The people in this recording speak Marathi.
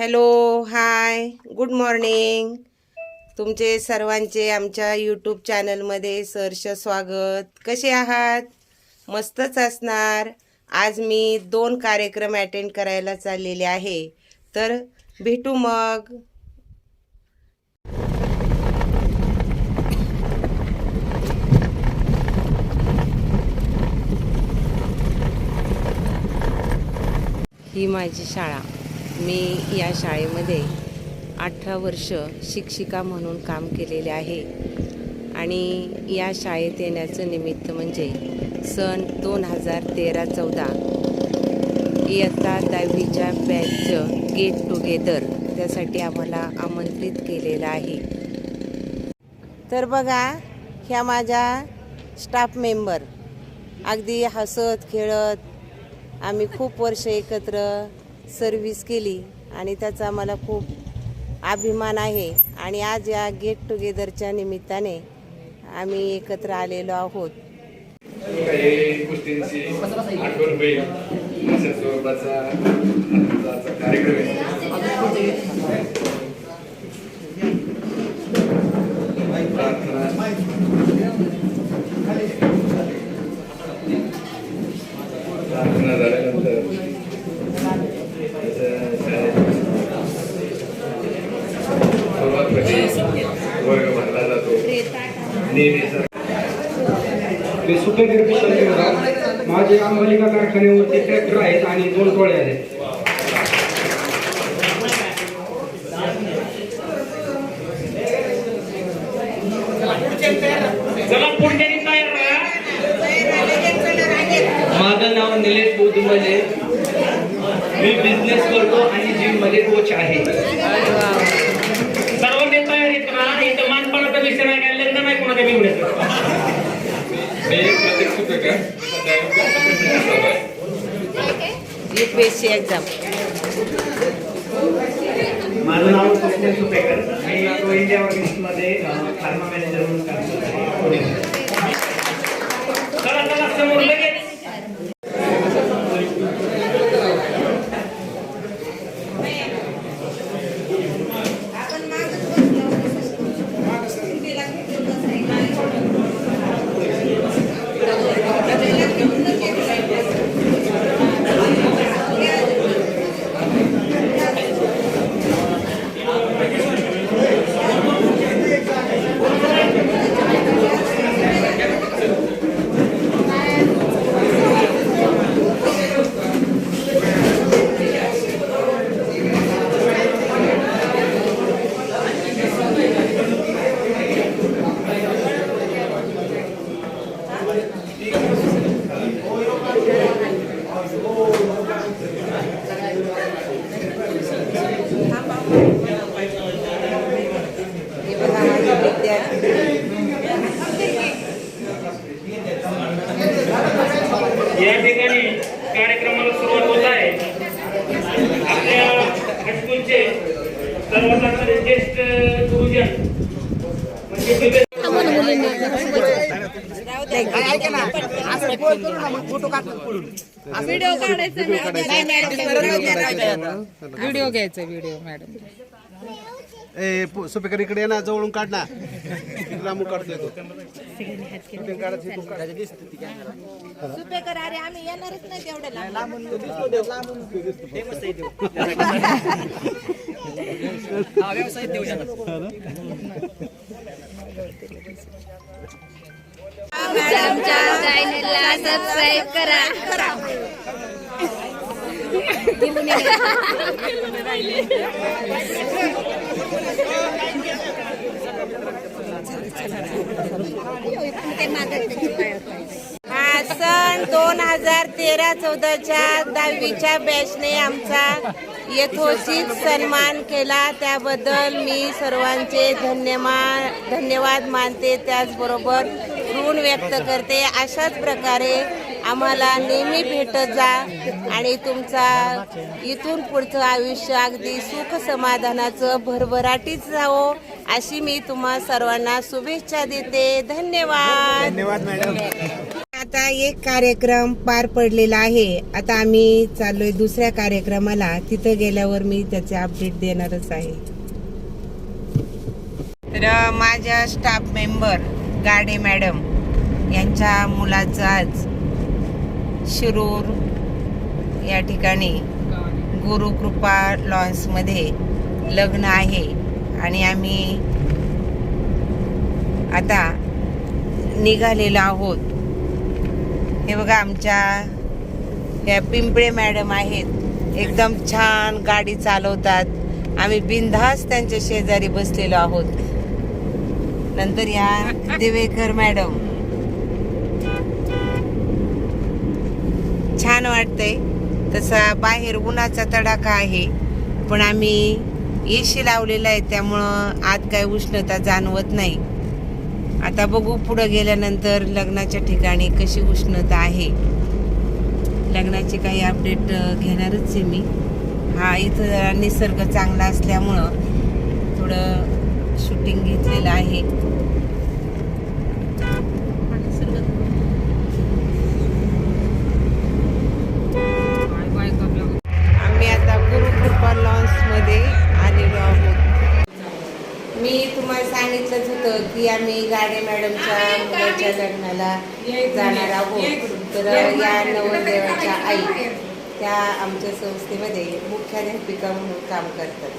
Hello hi good morning. तुमचे सर्वांचे आमच्या यूट्यूब चॅनलमध्ये सहर्ष स्वागत. कसे आहात? मस्तच असणार. आज मी दोन कार्यक्रम अटेंड करायला चाललेले आहे. तर भेटू मग. ही माझी शाळा. मी या शाळेमध्ये अठरा वर्ष शिक्षिका म्हणून काम केलेले आहे. आणि या शाळेत येण्याचं निमित्त म्हणजे सन दोन हजार तेरा चौदा इयत्ता दहावीच्या बॅचचं गेट टुगेदर त्यासाठी आम्हाला आमंत्रित केलेलं आहे. तर बघा ह्या माझ्या स्टाफ मेंबर अगदी हसत खेळत आम्ही खूप वर्ष एकत्र सर्व्हिस केली आणि त्याचा मला खूप अभिमान आहे. आणि आज या गेट टुगेदरच्या निमित्ताने आम्ही एकत्र आलेलो आहोत. काही गोष्टींची आठवण होईल अशा स्वरूपाचा आजचा कार्यक्रम आहे प्रार्थना प्रार्थना झाल्यानंतर त्याचं शाळेत सर्वात प्रथम वर्ग भरला जातो नेहमीचा मी सुपेकर पिशल विभाग माझे अंबलिका कारखान्यावरती ट्रॅक्टर आहेत आणि दोन टोळे आहेत. माझं नाव निलेश बोधुमले. मी बिझनेस करतो आणि जिममध्ये कोच आहे. सर्व नेता आहेत ना इथं मानपणाचा विषय नाही काय लग्न नाही कोणाच्या बिवड्याचं मी प्रत्येक Supekar U P S C exam माझं नाव कृष्ण सुपेकर. मी प्रो इंडिया ऑर्गॅनिक्समध्ये फार्मा मॅनेजर म्हणून काम करतो. या ठिकाणी कार्यक्रमाला सुरुवात होत आहे. आपल्या हायस्कूलचे सर्वात ज्येष्ठ गुरुजन म्हणजे विवेक व्हिडिओ घ्यायचा. Video madam. ए सुपेकर इकडे ना जवळून काढ ना लांबून काढतोय तो सुपेकर अरे आम्ही येणारच नाही तेवढ्याला आमच्या चॅनलला सबस्क्राईब करा हा सण दोन हजार तेरा चौदाच्या दहावीच्या बॅचने आमचा यथोचित सन्मान केला. त्याबद्दल मी सर्वांचे धन्यवाद धन्यवाद मानते. त्याचबरोबर ऋण व्यक्त करते. अशाच प्रकारे आम्हाला नेहमी भेटत जा आणि तुमचा इथून पुढचं आयुष्य अगदी सुख समाधानाचं भरभराटीच जावो अशी मी तुम्हा सर्वांना शुभेच्छा देते. धन्यवाद. धन्यवाद मॅडम. आता एक कार्यक्रम पार पडलेला आहे. आता आम्ही चाललोय दुसऱ्या कार्यक्रमाला. तिथं गेल्यावर मी त्याचे अपडेट देणारच आहे. तर माझ्या स्टाफ मेंबर गाडे मॅडम यांच्या मुलाचं आज शिरूर या ठिकाणी गुरुकृपा लॉन्समध्ये लग्न आहे. आणि आम्ही आता निघालेलो आहोत. हे बघा आमच्या ह्या पिंपळे मॅडम आहेत. एकदम छान गाडी चालवतात. आम्ही बिनधास त्यांच्या शेजारी बसलेलो आहोत. नंतर या दिवेकर मॅडम. छान वाटतंय. तसा बाहेर उन्हाचा तडाखा आहे. पण आम्ही ए सी लावलेला आहे त्यामुळं आत काय उष्णता जाणवत नाही. आता बघू पुढं गेल्यानंतर लग्नाच्या ठिकाणी कशी उष्णता आहे. लग्नाचे काही अपडेट घेणारच आहे मी. हा इथं निसर्ग चांगला असल्यामुळं थोडं शूटिंग घेतलेलं आहे आम्ही आता गुरुकृपा लॉन्समध्ये आलेलो आहोत मी तुम्हाला सांगितलंच होतं की आम्ही गाडे मॅडमच्या मुलाच्या लग्नाला जाणार आहोत. तर या नवरदेवाच्या आई त्या आमच्या संस्थेमध्ये मुख्याध्यापिका म्हणून काम करतात.